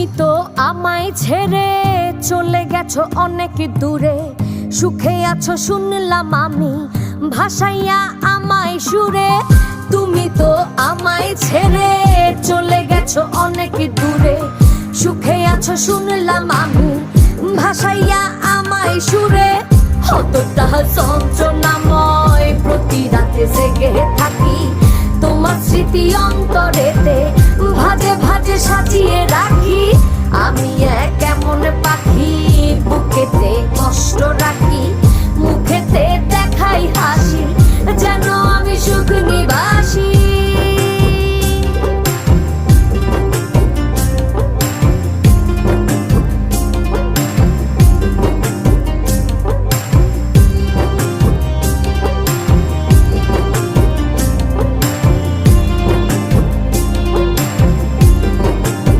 তুমি তো আমায় ছেড়ে চলে গেছো অনেক দূরে। সুখে আছো শুনলাম আমি, ভাসাইয়া আমায় সুরে। তুমি তো আমায় ছেড়ে চলে গেছো অনেক দূরে। সুখে আছো শুনলাম আমি, ভাসাইয়া আমায় সুরে। কতটা যন্ত্রণাময় প্রতি রাতে জেগে থাকি, তোমার স্মৃতি অন্তরেতে ভাজে ভাজে সাজিয়ে রাখি। দিয়া কেমন পাখি